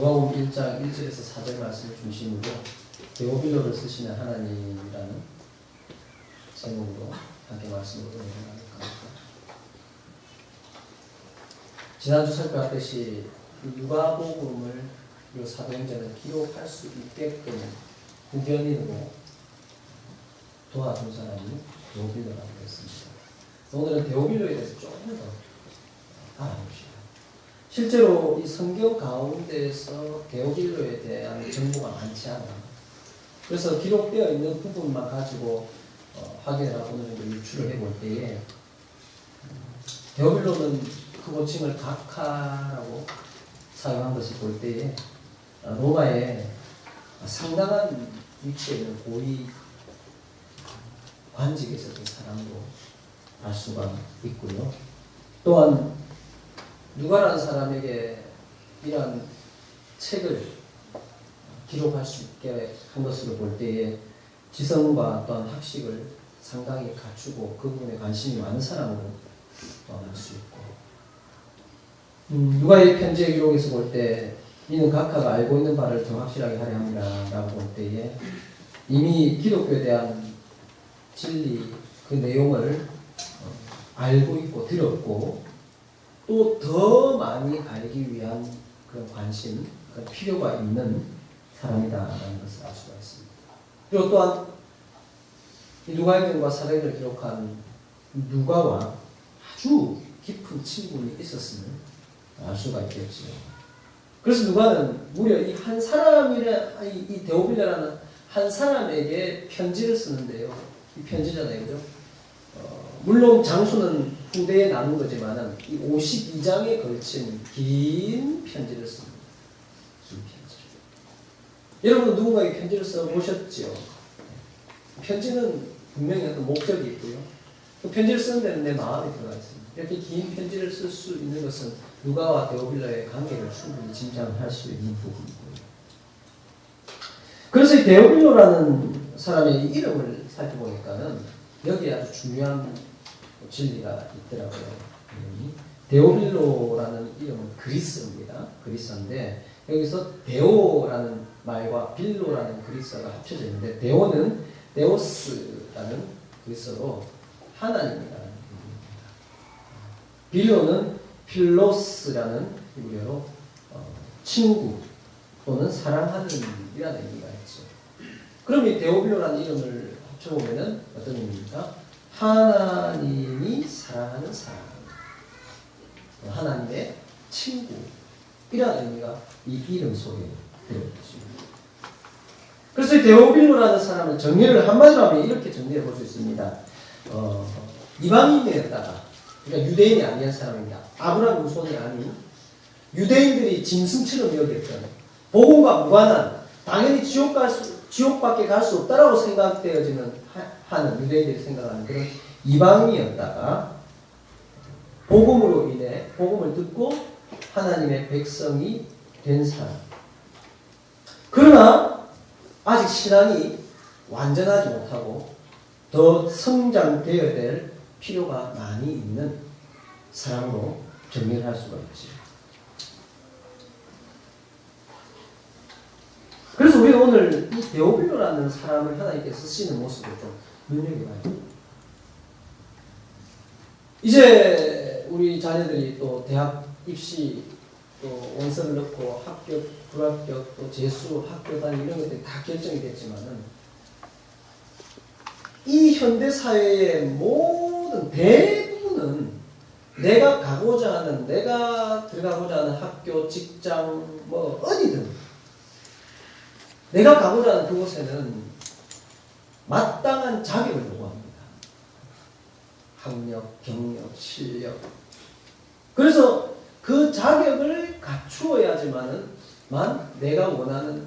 요한복음 1장 1절에서 4절 말씀을 중심으로 데오빌로를 쓰시는 하나님이라는 제목으로 함께 말씀을 나눌까 합니다. 지난주 설교했듯이 누가복음을 이 사도행전을 기록할 수 있게끔 구견인으로 도와준 사람이 데오빌로라고 했습니다. 오늘은 데오빌로에 대해서 조금 더 알아봅시다. 실제로 이 성경 가운데에서 데오빌로에 대한 정보가 많지 않아요. 그래서 기록되어 있는 부분만 가지고 어, 확인을 하고 어느 정도 유출을 해볼 때에 음, 데오빌로는 그 호칭을 각하라고 사용한 것을 볼 때에 어, 로마의 상당한 위치에 있는 고위 관직에 있었던 사람으로 알 수가 있고요. 또한 누가라는 사람에게 이러한 책을 기록할 수 있게 한 것으로 볼 때에 지성과 또한 학식을 상당히 갖추고 그 부분에 관심이 많은 사람으로 알수 있고. 음, 누가의 편지의 기록에서 볼 때 이는 각하가 알고 있는 바를 더 확실하게 하려 함이라 라고 볼 때에 이미 기독교에 대한 진리 그 내용을 어, 알고 있고 들었고 또 더 많이 알기 위한 그런 관심, 그런 필요가 있는 사람이다라는 것을 알 수가 있습니다. 그리고 또한 이 누가의전과 사도행전을 기록한 누가와 아주 깊은 친분이 있었음을 알 수가 있겠죠. 그래서 누가는 무려 이 한 사람이라 이 데오빌라라는 한 사람에게 편지를 쓰는데요. 이 편지잖아요, 그죠? 어, 물론 장수는 후대에 남은 거지만은 이 52장에 걸친 긴 편지를 씁니다. 여러분 누군가에게 편지를 써 보셨죠? 편지는 분명히 어떤 목적이 있고요. 그 편지를 쓰는 데는 내 마음이 들어가 있습니다. 이렇게 긴 편지를 쓸 수 있는 것은 누가와 데오빌라의 관계를 충분히 짐작할 수 있는 부분이고요. 그래서 이 데오빌로라는 사람의 이름을 살펴보니까는 여기에 아주 중요한 진리가 있더라고요. 이름이. 데오빌로라는 이름은 그리스입니다. 그리스인데 여기서 데오라는 말과 빌로라는 그리스어가 합쳐져 있는데 데오는 데오스라는 그리스어로 하나님이라는. 빌로는 필로스라는 히브리어로 어, 친구 또는 사랑하는 이라는 의미가 있죠. 그럼 이 데오빌로라는 이름을 합쳐보면은 어떤 의미입니까? 하나님이 사랑하는 사람. 하나님의 친구. 이라는 의미가 이 이름 속에 들어있습니다. 그래서 이 데오빌로라는 사람은 정리를 한마디로 하면 이렇게 정리해 볼 수 있습니다. 어, 이방인이었다가, 그러니까 유대인이 아닌 사람입니다. 아브라함 후손이 아닌 유대인들이 짐승처럼 여겼던 복음과 무관한 당연히 지옥 갈 수, 지옥밖에 갈 수 없다라고 생각되어지는 하는 유대인들이 생각하는 그런 이방인이었다가 복음으로 인해 복음을 듣고 하나님의 백성이 된 사람. 그러나 아직 신앙이 완전하지 못하고 더 성장되어야 될 필요가 많이 있는 사람으로 정리를 할 수가 있지. 그래서 우리가 오늘 이 데오빌로라는 사람을 하나님께서 쓰시는 모습을 좀 눈여겨봐야. 이제 우리 자녀들이 또 대학 입시 또 원서를 넣고 합격, 불합격, 또 재수, 학교 다니 이런 것들이 다 결정이 됐지만은 이 현대 사회의 모든 대부분은 내가 가고자 하는, 내가 들어가고자 하는 학교, 직장, 뭐 어디든 내가 가고자 하는 그곳에는 마땅한 자격을 요구합니다. 학력, 경력, 실력. 그래서 그 자격을 갖추어야지만은 만 내가 원하는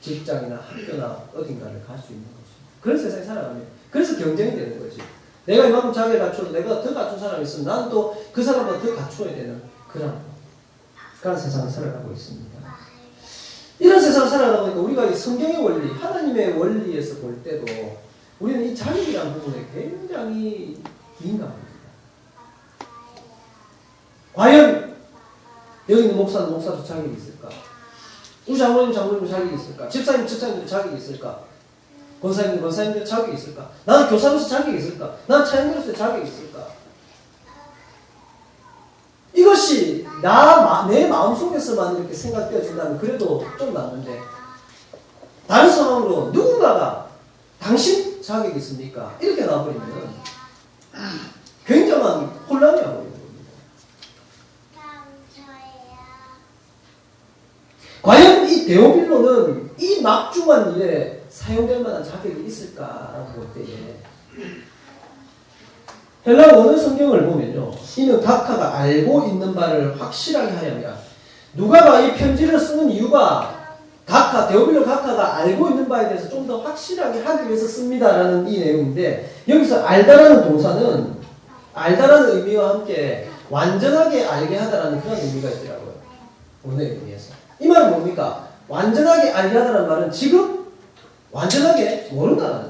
직장이나 학교나 어딘가를 갈 수 있는 것입니다. 그런 세상에 살아가면 그래서 경쟁이 되는 거지. 내가 이만큼 자격을 갖추어도 내가 더 갖춘 사람이 있으면 나는 또 그 사람보다 더 갖추어야 되는 그런 그런 세상을 살아가고 있습니다. 이런 세상을 살아가다 보니까 우리가 이 성경의 원리, 하나님의 원리에서 볼 때도 우리는 이 자격이라는 부분에 굉장히 민감합니다. 과연 여기 있는 목사는 목사도 자격이 있을까? 우리 장로님 장로님 자격이 있을까? 집사님 집사님들 자격이 있을까? 권사님들 권사님들 자격이 있을까? 나는 교사로서 자격이 있을까? 나는 차장로서 자격이 있을까? 이것이 나, 내 마음속에서만 이렇게 생각되어진다면 그래도 좀 낫는데 다른 상황으로 누군가가 당신 자격이 있습니까? 이렇게 나와버리면 굉장한 혼란이 와버리는 겁니다. 과연 이 데오빌로는 이 막중한 일에 사용될 만한 자격이 있을까라고 볼 때에 헬라 원어 성경을 보면요. 이는 각하가 알고 있는 바를 확실하게 하려면 누가가 이 편지를 쓰는 이유가 각하, 데오빌로 각하가 알고 있는 바에 대해서 좀 더 확실하게 하기 위해서 씁니다라는 이 내용인데 여기서 알다라는 동사는 알다라는 의미와 함께 완전하게 알게 하다라는 그런 의미가 있더라고요. 오늘의 의미에서. 이 말은 뭡니까? 완전하게 알게 하다라는 말은 지금 완전하게 모른다는 겁니다.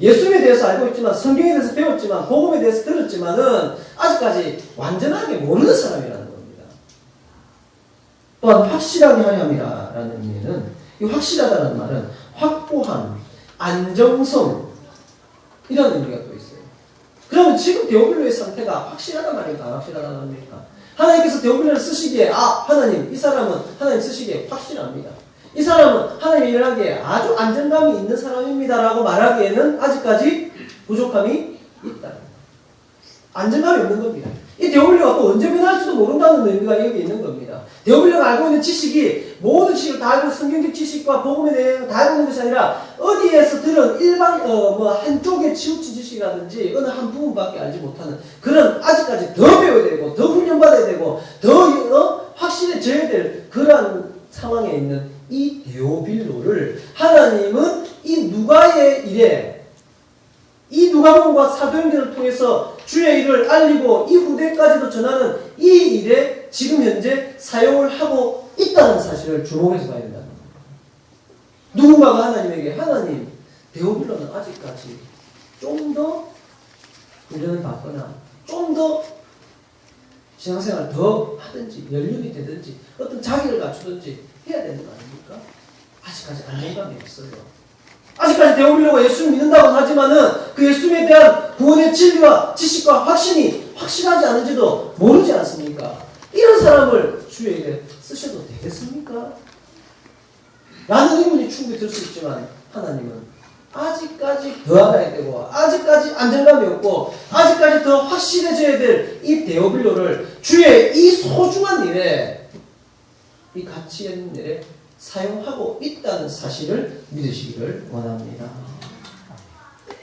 예수님에 대해서 알고 있지만 성경에 대해서 배웠지만 복음에 대해서 들었지만은 아직까지 완전하게 모르는 사람이라는 겁니다. 또한 확실하게 하려 함이라는 의미는 이 확실하다는 말은 확보한 안정성 이런 의미가 또 있어요. 그러면 지금 데오빌로의 상태가 확실하단 말입니까? 안 확실하단 말입니까? 하나님께서 데오빌로를 쓰시기에 아 하나님 이 사람은 하나님 쓰시기에 확실합니다. 이 사람은 하나님이 일하기에 아주 안정감이 있는 사람입니다라고 말하기에는 아직까지 부족함이 있다. 안정감이 없는 겁니다. 이 데오빌로가 또 언제 변할지도 모른다는 의미가 여기 있는 겁니다. 데오빌로가 알고 있는 지식이 모든 지식을 다 알고 성경적 지식과 복음에 대해 다 알고 있는 것이 아니라 어디에서 들은 일반 어, 뭐 한쪽에 치우친 지식이라든지 어느 한 부분밖에 알지 못하는 그런 아직까지 더 배워야 되고 더 훈련받아야 되고 더 어, 확실해져야 될 그러한 상황에 있는 이 데오빌로를 하나님은 이 누가의 일에 이 누가복음과 사도행전을 통해서 주의 일을 알리고 이 후대까지도 전하는 이 일에 지금 현재 사용을 하고 있다는 사실을 주목해서 봐야 겁니다. 누군가가 하나님에게 하나님 데오빌로는 아직까지 좀 더 훈련을 받거나 좀 더 신앙생활 더 하든지 연륜이 되든지 어떤 자기를 갖추든지 해야 되는 거 아닙니까? 아직까지 안정감이 없어요. 아직까지 데오빌로가 예수를 믿는다고 하지만은 그 예수님에 대한 구원의 진리와 지식과 확신이 확실하지 않은지도 모르지 않습니까? 이런 사람을 일에 쓰셔도 되겠습니까? 라는 의문이 충분히 들 수 있지만 하나님은 아직까지 더 알아야 되고 아직까지 안정감이 없고 아직까지 더 확실해져야 될이 데오빌로를 주의 이 소중한 일에 이 가치 있는 일에 사용하고 있다는 사실을 믿으시기를 원합니다.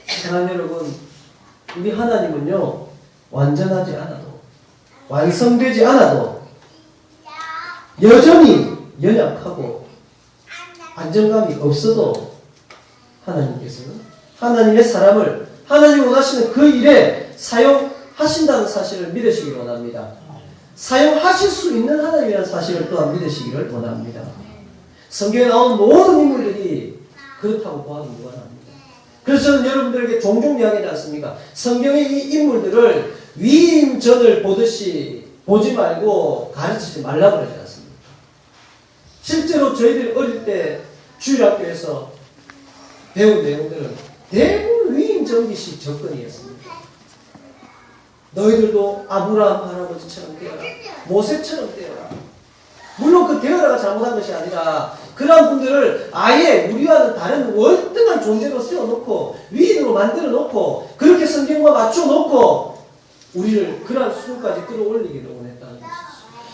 사랑하는 여러분, 우리 하나님은요, 완전하지 않아도, 완성되지 않아도, 여전히 연약하고, 안정감이 없어도, 하나님께서는 하나님의 사람을 하나님 원하시는 그 일에 사용하신다는 사실을 믿으시기를 원합니다. 사용하실 수 있는 하나님이라는 사실을 또한 믿으시기를 원합니다. 성경에 나온 모든 인물들이 그렇다고 보아도 무관합니다. 그래서 저는 여러분들에게 종종 이야기하지 않습니까? 성경의 이 인물들을 위임전을 보듯이 보지 말고 가르치지 말라고 그러지 않습니까? 실제로 저희들이 어릴 때 주일학교에서 배운 내용들은 대부분 위임전기식 접근이었습니다. 너희들도 아브라함 할아버지처럼 되어라. 모세처럼 되어라. 물론 그 되어라가 잘못한 것이 아니라 그러한 분들을 아예 우리와는 다른 월등한 존재로 세워놓고 위인으로 만들어 놓고 그렇게 성경과 맞춰 놓고 우리를 그러한 수준까지 끌어올리기를 원했다는 것이죠.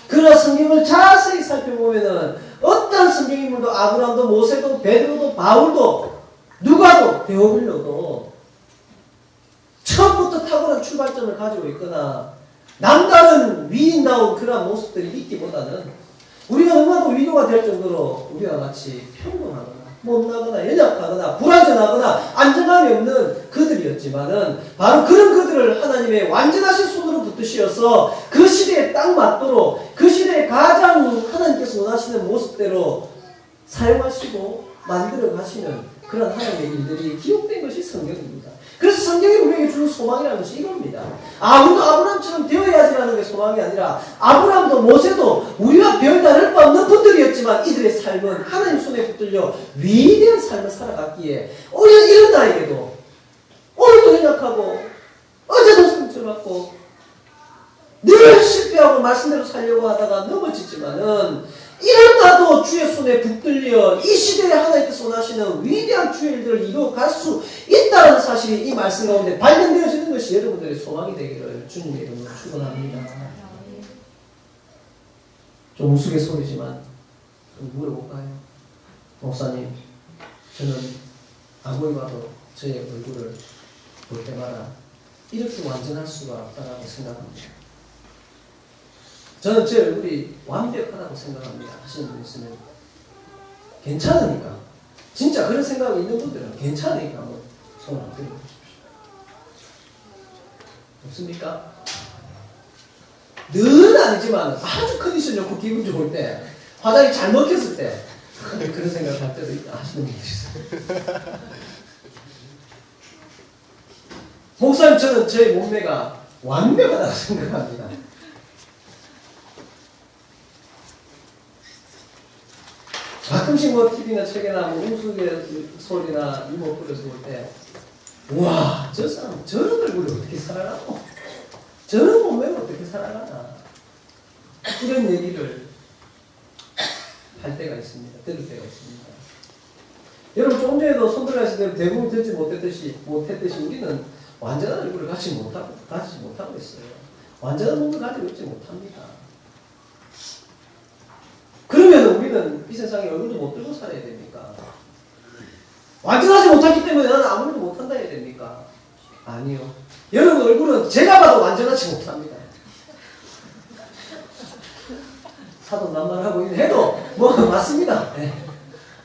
그러나 성경을 자세히 살펴보면은 어떤 성경 인물도 아브라함도 모세도 베드로도 바울도 누가도 데오빌로도 처음부터 탁월한 출발점을 가지고 있거나 남다른 위인다운 그러한 모습들이 있기보다는 우리가 너무나도 위로가 될 정도로 우리와 같이 평범하거나 못나거나 연약하거나 불안전하거나 안정감이 없는 그들이었지만은 바로 그런 그들을 하나님의 완전하신 손으로 붙드시어서 그 시대에 딱 맞도록 그 시대에 가장 하나님께서 원하시는 모습대로 사용하시고 만들어 가시는 그런 하나님의 일들이 기록된 것이 성경입니다. 그래서 성경이 우리에게 주는 소망이라는 것이 이겁니다. 아, 우리도 아브라함처럼 되어야지라는 게 소망이 아니라 아브라함도 모세도 우리와 별다를 바 없는 분들이었지만 이들의 삶 삶은 하나님 손에 붙들려 위대한 삶을 살아갔기에 오히려 이런 나에게도 오늘도 연약하고 어제도 상처받고 늘 실패하고 말씀대로 살려고 하다가 넘어지지만은 이런 나도 주의 손에 붙들려 이 시대에 하나님께서 원하시는 위대한 주의 일들을 이루어갈 수 있다는 사실이 이 말씀 가운데 발견되어지는 것이 여러분들의 소망이 되기를 주님의 이름으로 축원합니다. 좀 우스갯소리지만 좀 물어볼까요? 목사님, 저는 아무리 봐도 저의 얼굴을 볼 때마다 이렇게 완전할 수가 없다고 생각합니다. 저는 제 얼굴이 완벽하다고 생각합니다. 하시는 분 있으면 괜찮으니까 진짜 그런 생각이 있는 분들은 괜찮으니까 한번 손을 한번 들어 보십시오. 없습니까? 늘 아니지만 아주 컨디션 좋고 기분 좋을 때 화장이 잘 먹혔을 때 그런 생각을 할 때도 있다 하시는 분들 있어요. 목사님 저는 제 몸매가 완벽하다고 생각합니다. 가끔씩 뭐 TV나 책이나 뭐 우스갯 소리나 이목구에서 볼 때, 우와, 저 사람 저런 얼굴을 어떻게 살아가노? 저런 몸매를 어떻게 살아가나? 이런 얘기를 할 때가 있습니다. 들을 때가 있습니다. 여러분 조금 전에도 손들어 했을 때 대부분 듣지 못했듯이 못했듯이 우리는 완전한 얼굴을 갖지 못하고 가지지 못하고 있어요. 완전한 몸을 가지고 있지 못합니다. 우리는 이 세상에 얼굴도 못 들고 살아야 됩니까? 완전하지 못하기 때문에 나는 아무것도 못한다 해야 됩니까? 아니요. 여러분 얼굴은 제가 봐도 완전하지 못합니다. 사돈 남발하고 있는 해도 뭐 맞습니다. 네.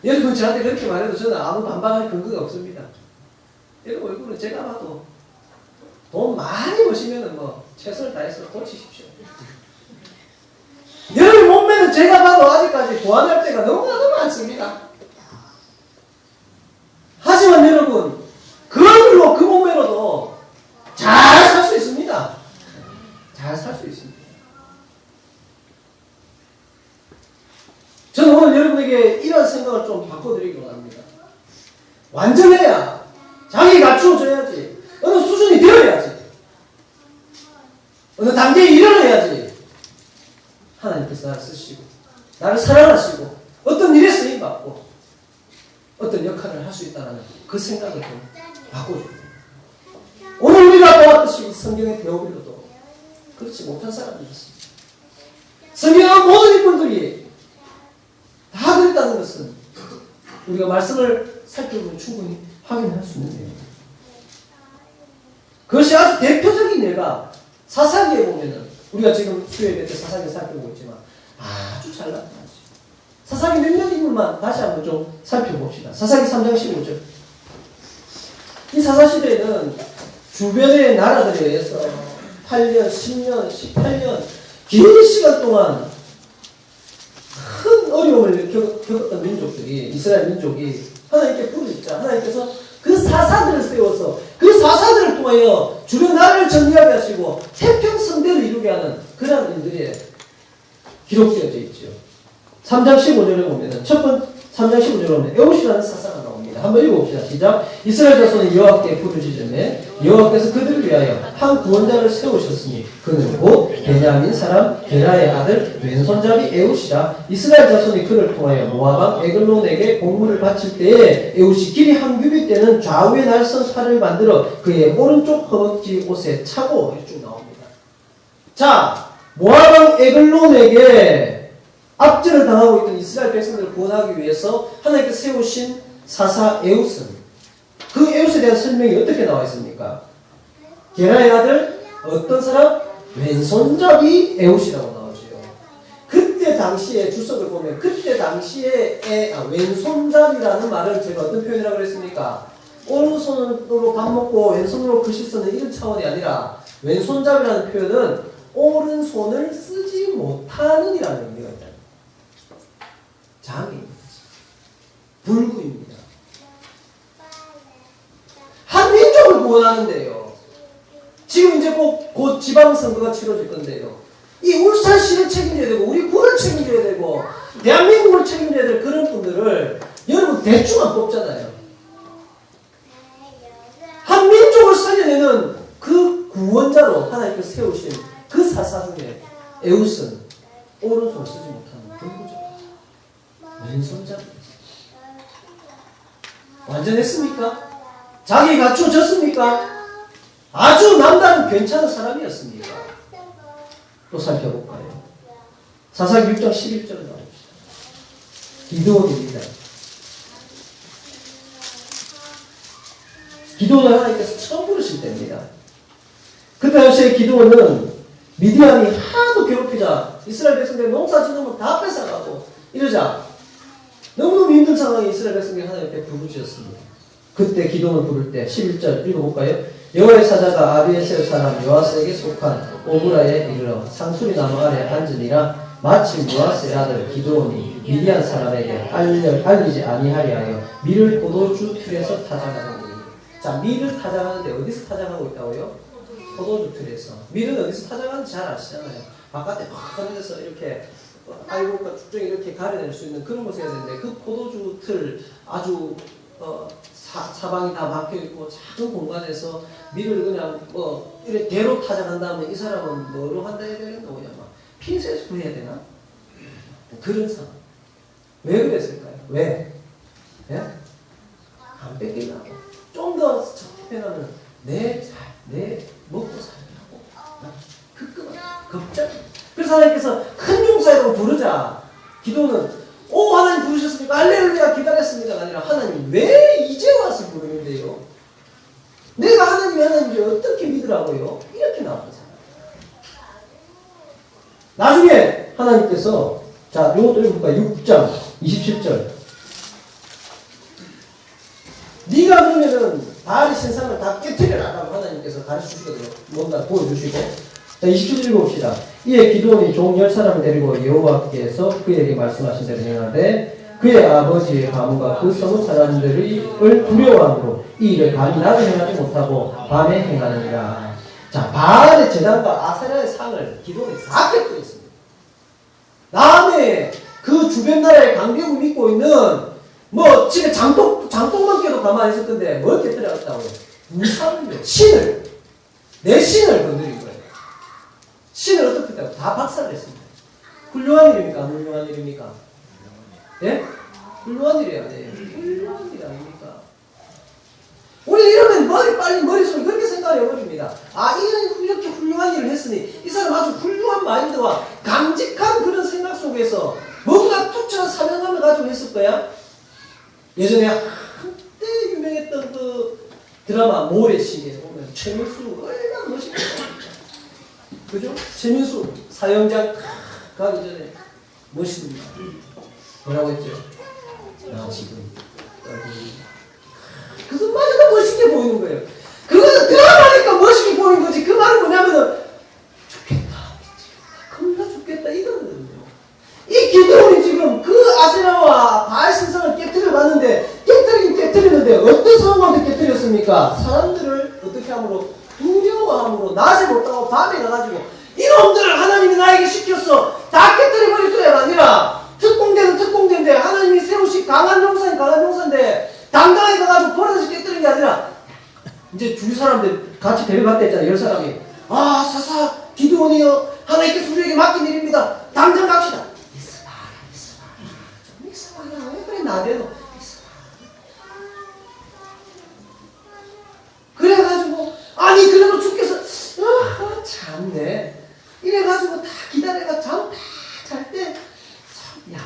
여러분 저한테 그렇게 말해도 저는 아무 반박할 근거가 없습니다. 여러분 얼굴은 제가 봐도 돈 많이 버시면은 뭐 최선을 다해서 고치십시오. 제가 봐도 아직까지 보완할 때가 너무나도 많습니다. 하지만 여러분 그 얼굴로 그 몸매로도 잘 살 수 있습니다. 잘 살 수 있습니다. 저는 오늘 여러분에게 이런 생각을 좀 바꿔드리기로 합니다. 완전해야 자기 갖추어져야지 어느 수준이 되어야지 어느 단계에 이르러야지 하나님께서 나를 쓰시고 나를 사랑하시고 어떤 일에 쓰임 받고 어떤 역할을 할 수 있다는 그 생각을 좀 바꿔줍니다. 오늘 우리가 보았듯이 성경의 대오비로도 그렇지 못한 사람들이 있습니다. 성경의 모든 인물들이 다 그랬다는 것은 우리가 말씀을 살펴보면 충분히 확인할 수 있는 내용입니다. 그것이 아주 대표적인 예가 사사기에 보면은 우리가 지금 수요일에 때 사사기 살펴보고 있지만 아주 잘 나타나죠. 사사기 몇몇 인물만 다시 한번 좀 살펴봅시다. 사사기 3장 15절. 이 사사시대에는 주변의 나라들에 의해서 8년, 10년, 18년 긴 시간 동안 큰 어려움을 겪- 겪었던 민족들이 이스라엘 민족이 하나님께 부르짖자 하나님께서 그 사사들을 세워서 그 사사들을 통하여 주변 나라를 정리하게 하시고 태평성대를 이루게 하는 그런 일들이 기록되어져 있죠. 3장 15절에 보면은 첫 번, 3장 15절에 보면 에오시라는 사사가 나옵니다. 한번 읽어봅시다. 시작. 이스라엘 자손이 여호와께 부르짖음에 여호와께서 그들을 위하여 한 구원자를 세우셨으니 그는 곧 베냐민 사람 게라의 아들 왼손잡이 에우시라 이스라엘 자손이 그를 통하여 모아방 에글론에게 공물을 바칠 때에 에우시 길이 한 규빗 되는 좌우의 날선 칼을 만들어 그의 오른쪽 허벅지 옷에 차고 쭉 나옵니다. 자 모아방 에글론에게 압제를 당하고 있던 이스라엘 백성들을 구원하기 위해서 하나님께 세우신 사사 에우스는 그 에우스에 대한 설명이 어떻게 나와 있습니까? 게라의 아들 어떤 사람? 왼손잡이 에우시라고 나오죠. 그때 당시에 주석을 보면 그때 당시에 에, 아, 왼손잡이라는 말을 제가 어떤 표현이라고 그랬습니까? 오른손으로 밥 먹고 왼손으로 글씨 쓰는 이런 차원이 아니라 왼손잡이라는 표현은 오른손을 쓰지 못하는 이라는 의미가 있다. 장애입니다. 불구입니다. 원하는데요. 지금 이제 곧, 곧 지방선거가 치러질 건데요. 이 울산시를 책임져야 되고, 우리 구를 책임져야 되고, 대한민국을 책임져야 형제들 그런 분들을 여러분 대충 안 뽑잖아요. 한 민족을 살려내는 그 구원자로 하나님께서 세우신 그 사사 중에 에웃은 오른손 쓰지 못하는 불구자. 왼손잡이. 완전했습니까? 자기 갖춰졌습니까? 아주 남다른 괜찮은 사람이었습니까? 또 살펴볼까요? 사사기 6장 11절 나옵시다. 기도원입니다. 기도원을 하나님께서 처음 부르실 때입니다. 그때 당시에 기도원은 미디안이 하도 괴롭히자 이스라엘 백성들 농사 지으면 다 뺏어가고 이러자 너무너무 힘든 상황에 이스라엘 백성들이 하나님께 부르짖었습니다. 그때 기도원을 부를 때 11절 읽어볼까요? 여호와의 사자가 아비에셀 사람 요아스에게 속한 오브라에 이르러 상수리 나무 아래 앉으니라 마침 요아스의 아들 기도원이 미디안 사람에게 알려, 알리지 아니하리하여 밀을 포도주 틀에서 타작하더니 자 밀을 타작하는데 어디서 타작하고 있다고요? 포도주 틀에서 밀은 어디서 타작하는지 잘 아시잖아요 바깥에 막 하늘에서 이렇게 알곡과 쭉쭉 이렇게 가려낼 수 있는 그런 곳에 해야 되는데 그 포도주 틀 아주 어, 사, 사방이 다 막혀 있고 작은 공간에서 밀을 그냥 뭐 이렇게 대로 타작한 다음에 이 사람은 뭐로 한다 해야 되는 거냐 막 핀셋으로 해야 되나? 그런 상황. 왜 그랬을까요? 왜? 예? 안 뺏기려고 좀더 편하면 내, 살, 내 먹고 살려고. 급급한 급작 그래서 하나님께서 큰 용사라고 부르자. 기도는 부르셨습니까? 알레루야 기다렸습니다가 아니라 하나님 왜 이제 와서 부르는데요? 내가 하나님이 하나님인지 어떻게 믿으라고요? 이렇게 나오잖아요. 나중에 하나님께서 자 요것도 읽어볼까요? 6장 27절 네가 그러면은 바알의 신상을 다 깨뜨려라 라고 하나님께서 가르쳐 주시거든요. 뭔가 보여주시고 자 27절 읽어봅시다. 이에 기도원이 종 열 사람을 데리고 여호와께서 그에게 말씀하신 대로 행하되 그의 아버지의 가문과 그 성읍 사람들을 두려워함으로 이 일을 감히 낮에 행하지 못하고 밤에 행하느니라. 자 바알의 재단과 아세라의 상을 기도원이 4개 뿌렸습니다. 다음에 그 주변 나라의 강대국을 믿고 있는 뭐 집에 장독 장독만 깨도 가만히 있을 건데 뭘 깨뜨렸다고요? 우상을요 신을 내 신을 거예요. 신을 어떻게 했다고? 다 박살 냈습니다. 훌륭한 일입니까? 안 훌륭한 일입니까? 예? 훌륭한 일이야, 네. 훌륭한 일 아닙니까? 우리 이러면 머리 빨리 머릿속에 그렇게 생각을 해버립니다. 아, 이렇게 훌륭한 일을 했으니 이 사람 아주 훌륭한 마인드와 강직한 그런 생각 속에서 뭔가 투철한 사명감을 가지고 했을 거야. 예전에 한때 유명했던 그 드라마 모래시계 보면 최민수 얼마나 멋있게 그죠? 최민수 사형장 가기 전에 멋있습니다. 뭐라고 했죠? 나 지금 어디 그거 맞아도 멋있게 보이는 거예요. 그거 드라마니까 멋있게 보이는 거지. 그 말은 뭐냐면은 죽겠다, 겁나 죽겠다 이거거든요. 이 기도원이 지금 그 아세라와 바알 신상을 깨뜨려 봤는데 깨뜨리긴 깨뜨리는데 어떤 상황을 깨뜨렸습니까? 사람들을 어떻게 함으로 두려워함으로 낮에 못하고 밤에 가가지고 이놈들을 하나님이 나에게 시켰어. 다 깨뜨려 버릴 거야가 아니라 특공대는 특공대인데 하나님이 세우신 강한 용사는 강한 용사인데 당당하게 가가지고 버려서 깨뜨린 게 아니라 이제 주위 사람들 같이 데려갔다 했잖아요 열 사람이. 아 사사 기도원이요. 하나님께서 우리에게 맡긴 일입니다. 당장 갑시다. 있어봐라 좀 있어봐라. 왜 그래 나대노? 그래가지고 아니 그래도 주께서 아 참네. 이래가지고 다 기다려가 잠다잘때 야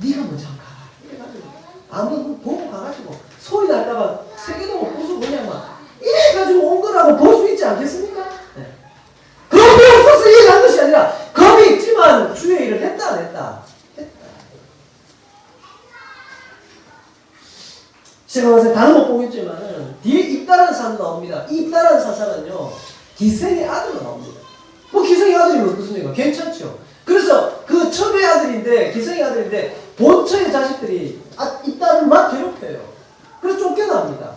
네가 먼저 가라. 이래가지고 아무 보고 가가지고 소리 날까봐 세계동을 부수고 그냥 막. 이래가지고 온 거라고 볼 수 있지 않겠습니까? 네. 겁이 없어서 일을 한 것이 아니라 겁이 있지만 주의 일을 했다 안 했다. 했다 제가 요새 다른 못 보겠지만은 뒤에 입다라는 사람 나옵니다. 이 입다라는 사사는요 기생의 아들로 나옵니다. 뭐 기생의 아들이면 무슨일까? 괜찮죠. 그래서 그 첩의 아들인데 기생의 아들인데 본처의 자식들이 아, 입다를 막 괴롭혀요. 그래서 쫓겨납니다.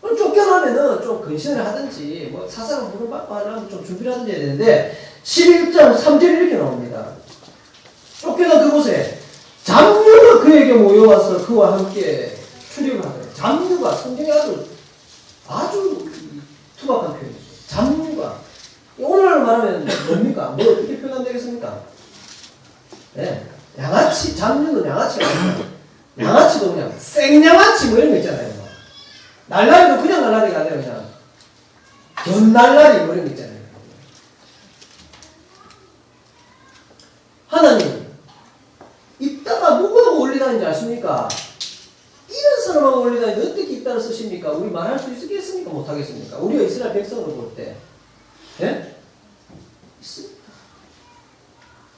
그럼 쫓겨나면은 좀 근신을 하든지 뭐 사사가 부름받고 하려면 좀 준비를 하든지 해야 되는데 11장 3절이 이렇게 나옵니다. 쫓겨난 그곳에 잠유를 그에게 모여와서 그와 함께 하더라. 잡류가 성경에 아주 아주 투박한 표현이죠. 잡류가 오늘 말하면 뭡니까? 뭐 어떻게 표현하면 되겠습니까? 네. 양아치, 잡류는 양아치가 아니라 양아치도 그냥 생양아치 뭐 이런 거 있잖아요. 뭐. 날라리도 그냥 날라리가 아니라 그냥 견날라리 뭐 이런 거 있잖아요. 하나님, 이따가 누구하고 올리다는지 아십니까? 이런 사람하고 올리다니 어떻게 이따를 쓰십니까? 우리 말할 수 있겠습니까? 못하겠습니까? 우리가 이스라엘 백성을 볼 때. 예? 있습니다.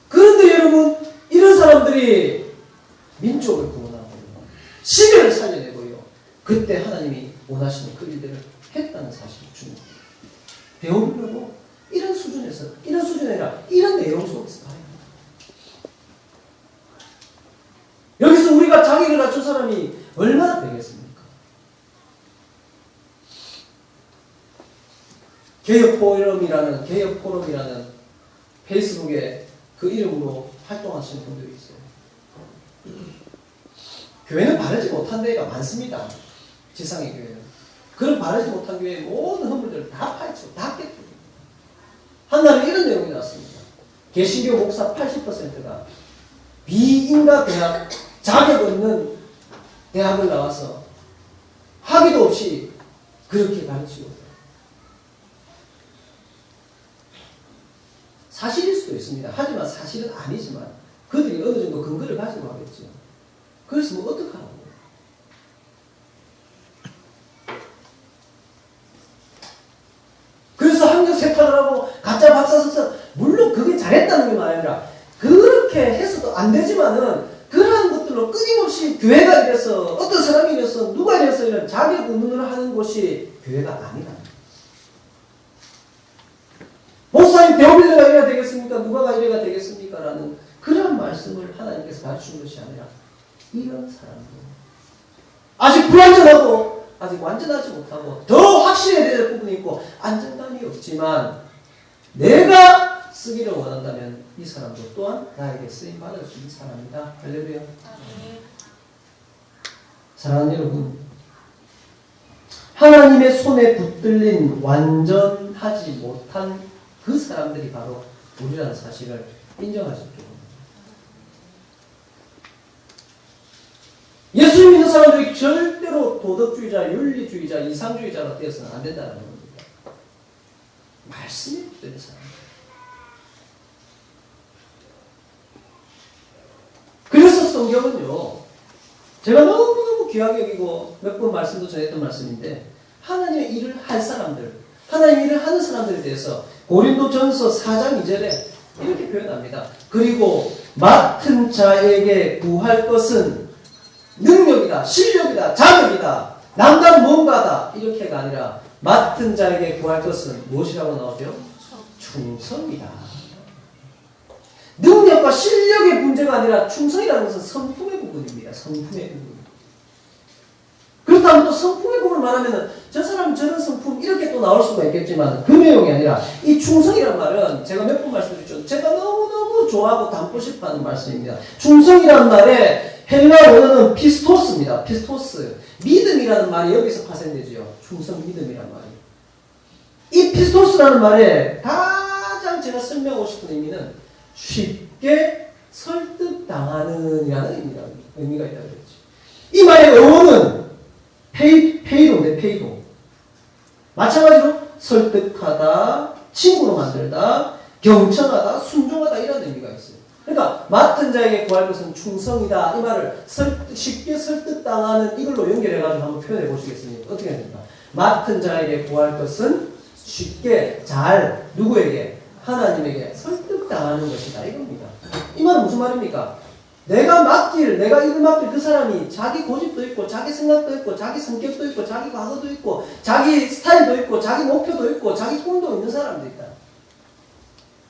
그런데 여러분, 이런 사람들이 민족을 구원하고요. 시대를 살려내고요. 그때 하나님이 원하시는 그 일들을 했다는 사실을 주는 거예요. 배우려고 이런 수준에서, 이런 수준이 아니라 이런 내용 속에서 봐야 합니다. 여기서 우리가 자기를 갖춘 사람이 얼마나 되겠습니까? 개혁포럼이라는, 개혁포럼이라는 페이스북에 그 이름으로 활동하시는 분들이 있어요. 교회는 바르지 못한 데가 많습니다. 교회는. 그런 바르지 못한 교회의 모든 허물들을 다 파헤치고 다 깨뜨립니다. 한 날에 이런 내용이 나왔습니다. 개신교 목사 80%가 비인가 대학 자격 없는 대학을 나와서 학위도 없이 그렇게 가르치고. 사실일 수도 있습니다. 하지만 사실은 아니지만 그들이 어느 정도 근거를 가지고 하겠죠. 그래서 뭐 어떡하라고. 그래서 학력 세탁을 하고 가짜 박사 써서 물론 그게 잘했다는 게 아니라 그렇게 해서도 안 되지만은 그러한 것들로 끊임없이 교회가 이래서 어떤 사람이 이래서 누가 이래서 이런 자격 운운을 하는 곳이 교회가 아니다. 목사님 대오빌레가 이래야 되겠습니까? 누가가 이래야 되겠습니까? 라는 그런 말씀을 하나님께서 가르치는 것이 아니라 이런 사람들 아직 불완전하고 아직 완전하지 못하고 더 확신해야 될 부분이 있고 안정감이 없지만 내가 쓰기를 원한다면 이 사람도 또한 나에게 쓰임 받을 수 있는 사람이다. 할렐루야. 사랑하는 여러분, 하나님의 손에 붙들린 완전하지 못한 그 사람들이 바로 우리라는 사실을 인정하십시오. 예수 믿는 사람들이 절대로 도덕주의자, 윤리주의자, 이상주의자가 되어서는 안 된다는 겁니다. 말씀이 붙들린 사람. 그래서 성경은요, 제가 너무너무 귀하게 여기고 몇 번 말씀도 전했던 말씀인데, 하나님의 일을 할 사람들, 하나님의 일을 하는 사람들에 대해서 고린도 전서 4장 2절에 이렇게 표현합니다. 그리고 맡은 자에게 구할 것은 능력이다, 실력이다, 자격이다, 남다른 뭔가다, 이렇게가 아니라 맡은 자에게 구할 것은 무엇이라고 나오죠? 충성이다. 능력과 실력의 문제가 아니라 충성이라는 것은 성품의 부분입니다. 성품의 부분. 그렇다면 또 성품의 부분을 말하면 저 사람 저런 성품 이렇게 또 나올 수가 있겠지만 그 내용이 아니라 이 충성이란 말은 제가 몇 번 말씀드렸죠. 제가 너무너무 좋아하고 담고 싶어 하는 말씀입니다. 충성이란 말에 헬라 원어는 피스토스입니다. 피스토스. 믿음이라는 말이 여기서 파생되죠. 충성 믿음이란 말이. 이 피스토스라는 말에 가장 제가 설명하고 싶은 의미는 쉽게 설득당하는 이라는 의미가, 의미가 있다고 그랬죠. 이 말의 어원은 페이, 페이도인데, 페이도. 마찬가지로 설득하다, 친구로 만들다, 경청하다, 순종하다 이런 의미가 있어요. 그러니까 맡은 자에게 구할 것은 충성이다. 이 말을 설득, 쉽게 설득당하는 이걸로 연결해가지고 한번 표현해 보시겠습니까? 어떻게 됩니까? 맡은 자에게 구할 것은 쉽게 잘 누구에게 하나님에게 설득 당하는 것이다 이겁니다. 이 말은 무슨 말입니까? 내가 맡길, 내가 일을 맡길 그 사람이 자기 고집도 있고, 자기 생각도 있고, 자기 성격도 있고, 자기 과거도 있고, 자기 스타일도 있고, 자기 목표도 있고, 자기 꿈도 있는 사람도 있다.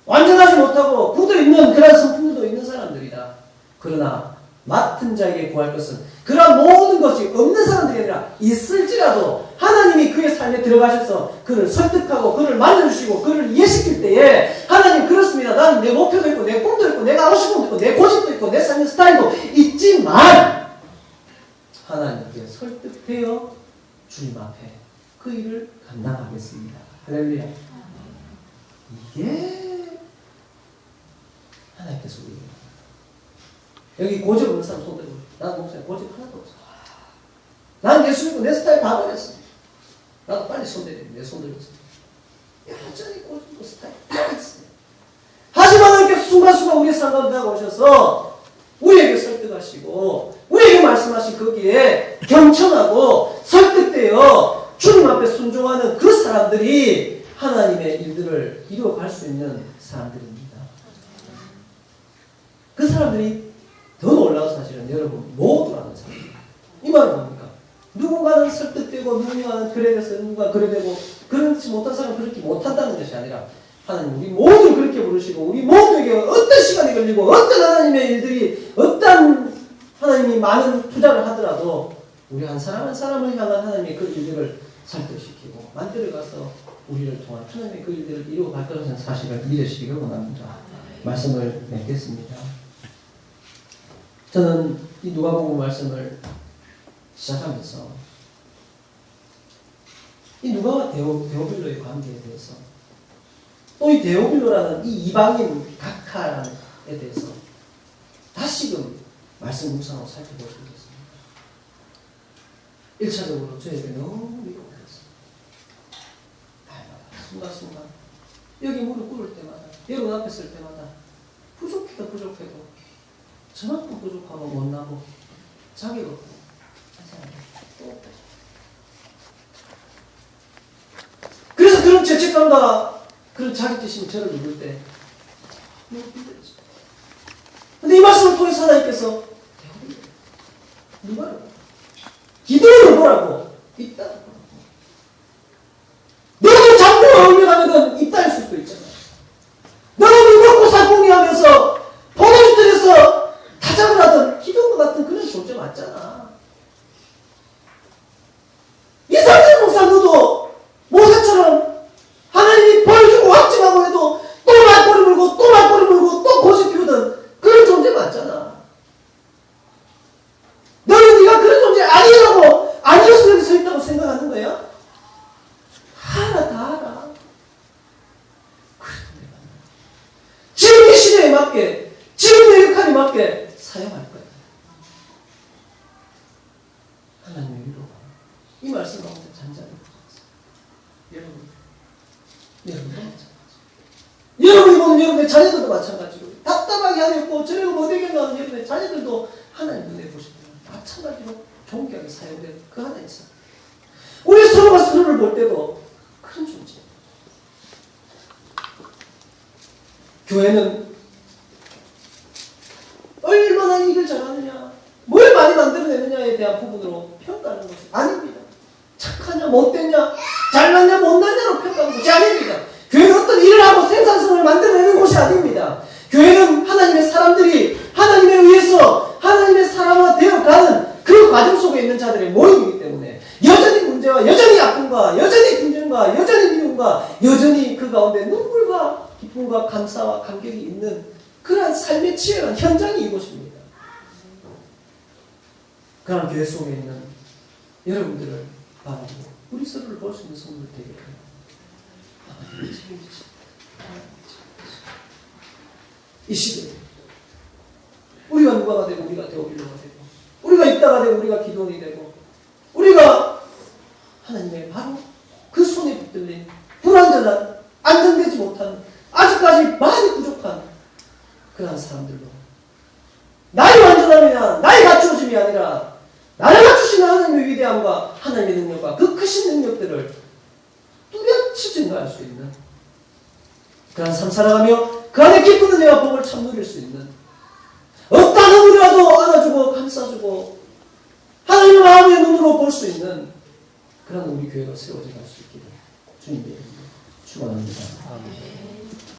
완전하지 못하고 굳어 있는 그런 성품도 있는 사람들이다. 그러나 맡은 자에게 구할 것은 그런 모든 것이 없는 사람들이 아니라 있을지라도 하나님이 그의 삶에 들어가셔서 그를 설득하고 그를 만져주시고 그를 이해시킬 때에 하나님 그렇습니다. 나는 내 목표도 있고 내 꿈도 있고 내가 하고 싶은 것도 있고 내 고집도 있고 내 삶의 스타일도 있지만 설득되어 주님 앞에 그 일을 감당하겠습니다. 할렐루야. 이게 하나님께서 우리에게 여기 고집 없는 사람 손 들고 나는 목사님 고집 하나도 없어. 난 예수 믿고 내 스타일 다 버렸어. 나도 빨리 손 내려 내손 들었어. 여전히 고집 없는 스타일 다 있어. 하지만 하나님께서 순간순간 우리 삶 가운데 오셔서 우리에게 설득하시고 우리에게 말씀하신 거기에 경청하고 설득되어 주님 앞에 순종하는 그 사람들이 하나님의 일들을 이루어갈 수 있는 사람들입니다. 그 사람들이 사실은 여러분 모두라는 사람입니다. 이 말은 뭡니까? 누군가는 설득되고 누군가는 그래 돼서 누군가 그래 되고 그렇지 못한 사람은 그렇게 못한다는 것이 아니라 하나님 우리 모두 그렇게 부르시고 우리 모두에게 어떤 시간이 걸리고 어떤 하나님의 일들이 어떤 하나님이 많은 투자를 하더라도 우리 한 사람 한 사람을 향한 하나님의 그 일들을 설득시키고 만들어가서 우리를 통한 하나님의 그 일들을 이루어 갈 것이라는 사실을 믿으시기를 원합니다. 말씀을 맺겠습니다. 저는 이 누가복음 말씀을 시작하면서 이 누가와 데오, 데오빌로의 관계에 대해서 또 이 데오빌로라는 이 이방인 각하에 대해서 다시금 말씀 묵상하고 살펴보시면 좋겠습니다. 1차적으로 저에게 너무. 날마다 순간순간 여기 무릎 꿇을 때마다 여러분 앞에 쓸 때마다 부족해도 부족해도 저만큼 부족하고 못나고 자격 없고 또 그래서 그런 죄책감과 그런 자격지심이 저를 누를 때. 근데 이 말씀을 통해서 하나님께서 누가를 기도를 보라고 있다. 너도 장부를 올려가면 있다 할 수도 있잖아. 너는 먹고 살공이 하면서 포도주들에서 타작을 하던 기도과 같은 그런 존재 맞잖아. 이상재 목사 너도 모세처럼 하나님이 벌주고 확증하고 해도 또 말꼬리 물고 또 말꼬리 물고 또 고집 피우던 그런 존재 맞잖아. 너는 네가 그런 존재 아니라고 아니었어 여기 서 있다고 생각하는 거야? 알아 다 알아. 그런데 지금 이 시대에 맞게 지금 내 역할에 맞게 사용할 거야. 하나님의 위로가 이 말씀 가운데 잔잔히 여러분, 여러분도 마찬가지. 여러분이 보는 여러분의 자녀들도 마찬가지고 답답하게 하겠고 저래가 못되겠나 하는 여러분의 자녀들도 하나님 눈에 때는 마찬가지로 존귀하게 사용된 그 하나의 사 우리 서로가 서로를 볼 때도 큰 존재. 교회는 얼마나 일을 잘하느냐, 뭘 많이 만들어내느냐에 대한 부분으로 평가하는 것이 아닙니다. 착하냐, 못됐냐, 잘났냐, 못났냐로 평가하는 것이 아닙니다. 교회는 어떤 일을 하고 생산성을 만들어내는 곳이 아닙니다. 교회는 하나님의 사람들이 하나님에 의해서 하나님의 사람화 되어가는 그 과정 속에 있는 자들의 모임이기 때문에 여전히 문제와 여전히 아픔과 여전히 분쟁과 여전히 미움과 여전히 그 가운데 눈물과 기쁨과 감사와 감격이 있는 그러한 삶의 치열한 현장이 이곳입니다. 그런 교회 속에 있는 여러분들을 바라보고 우리 서로를 볼 수 있는 선물 되게. 하나님의 책임지시 이 시대에 우리가 누가가 되고 우리가 데오빌로가 되고 우리가 있다가 되고 우리가 기도원이 되고 우리가 하나님의 바로 그 손에 붙들린 불완전한 안정되지 못한 아직까지 많이 부족한 그러한 사람들로 나의 완전함이나 나의 갖추어짐이 아니라 나를 갖추시는 하나님의 위대함과 하나님의 능력과 그 크신 능력들을 뚜렷이 증가할 수 있는 그러한 삶 살아가며 그 안에 기쁜 은혜와 복을 참 누릴 수 있는 없다는 우리라도 안아주고 감싸주고 하나님의 마음의 눈으로 볼 수 있는 그런 우리 교회가 세워져 갈 수 있기를 주님의 이름으로 축원합니다.